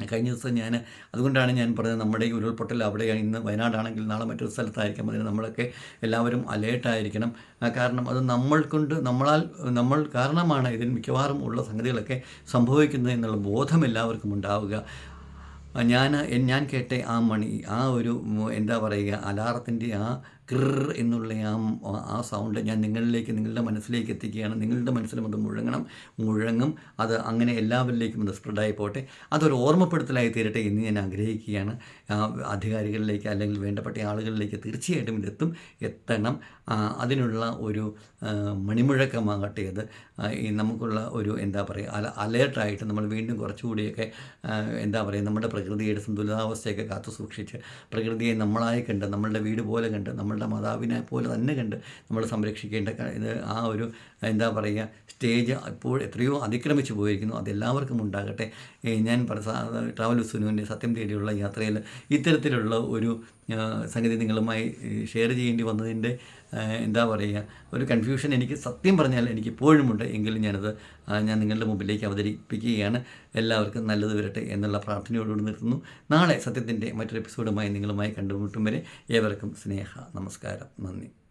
കഴിഞ്ഞ ദിവസം ഞാൻ അതുകൊണ്ടാണ് ഞാൻ പറഞ്ഞത് നമ്മുടെ ഈ ഉരുൾപൊട്ടൽ അവിടെ ഇന്ന് വയനാടാണെങ്കിൽ നാളെ മറ്റൊരു സ്ഥലത്തായിരിക്കാം. അതിന് നമ്മളൊക്കെ എല്ലാവരും അലേർട്ടായിരിക്കണം കാരണം അത് നമ്മൾ കൊണ്ട് നമ്മളാൽ നമ്മൾ കാരണമാണ് ഇതിന് മിക്കവാറും ഉള്ള സംഗതികളൊക്കെ സംഭവിക്കുന്നത് എന്നുള്ള ബോധം എല്ലാവർക്കും ഉണ്ടാവുക. ഞാൻ ഞാൻ കേട്ട ആ മണി ആ ഒരു എന്താ പറയുക അലാറത്തിന്റെ ആ ക്രിർ എന്നുള്ള ആ ആ സൗണ്ട് ഞാൻ നിങ്ങളിലേക്ക് നിങ്ങളുടെ മനസ്സിലേക്ക് എത്തിക്കുകയാണ്. നിങ്ങളുടെ മനസ്സിലും അത് മുഴങ്ങണം. മുഴങ്ങും. അത് അങ്ങനെ എല്ലാവരിലേക്കും അത് സ്പ്രെഡായി പോട്ടെ. അതൊരു ഓർമ്മപ്പെടുത്തലായി തീരട്ടെ എന്ന് ഞാൻ ആഗ്രഹിക്കുകയാണ്. അധികാരികളിലേക്ക് അല്ലെങ്കിൽ വേണ്ടപ്പെട്ട ആളുകളിലേക്ക് തീർച്ചയായിട്ടും ഇതെത്തും. എത്തണം. അതിനുള്ള ഒരു മണിമുഴക്കമാകട്ടെ അത് ഈ നമുക്കുള്ള ഒരു എന്താ പറയുക അല അലേർട്ടായിട്ട് നമ്മൾ വീണ്ടും കുറച്ചുകൂടിയൊക്കെ എന്താ പറയുക നമ്മുടെ പ്രകൃതിയുടെ സന്തുലിതാവസ്ഥയൊക്കെ കാത്തു സൂക്ഷിച്ച് പ്രകൃതിയെ നമ്മളായി കണ്ട് നമ്മളുടെ വീട് പോലെ കണ്ട് നമ്മളുടെ മാതാവിനെ പോലെ തന്നെ കണ്ട് നമ്മൾ സംരക്ഷിക്കേണ്ട ആ ഒരു എന്താ പറയുക സ്റ്റേജ് ഇപ്പോൾ എത്രയോ അതിക്രമിച്ചു പോയിരിക്കുന്നു. അതെല്ലാവർക്കും ഉണ്ടാകട്ടെ. ഞാൻ ട്രാവൽ സുനുവിന്റെ സത്യം തേടിയുള്ള യാത്രയിൽ ഇത്തരത്തിലുള്ള ഒരു സംഗതി നിങ്ങളുമായി ഷെയർ ചെയ്യേണ്ടി വന്നതിന്റെ എന്താ പറയുക ഒരു കൺഫ്യൂഷൻ എനിക്ക് സത്യം പറഞ്ഞാൽ എനിക്ക് ഇപ്പോഴുമുണ്ട് എങ്കിലും ഞാനത് ഞാൻ നിങ്ങളുടെ മുമ്പിലേക്ക് അവതരിപ്പിക്കുകയാണ്. എല്ലാവർക്കും നല്ലത് വരട്ടെ എന്നുള്ള പ്രാർത്ഥനയോടുകൂടി നിർത്തുന്നു. നാളെ സത്യത്തിന്റെ മറ്റൊരു എപ്പിസോഡുമായി നിങ്ങളുമായി കണ്ടുമുട്ടും വരെ ഏവർക്കും സ്നേഹ നമസ്കാരം നന്ദി.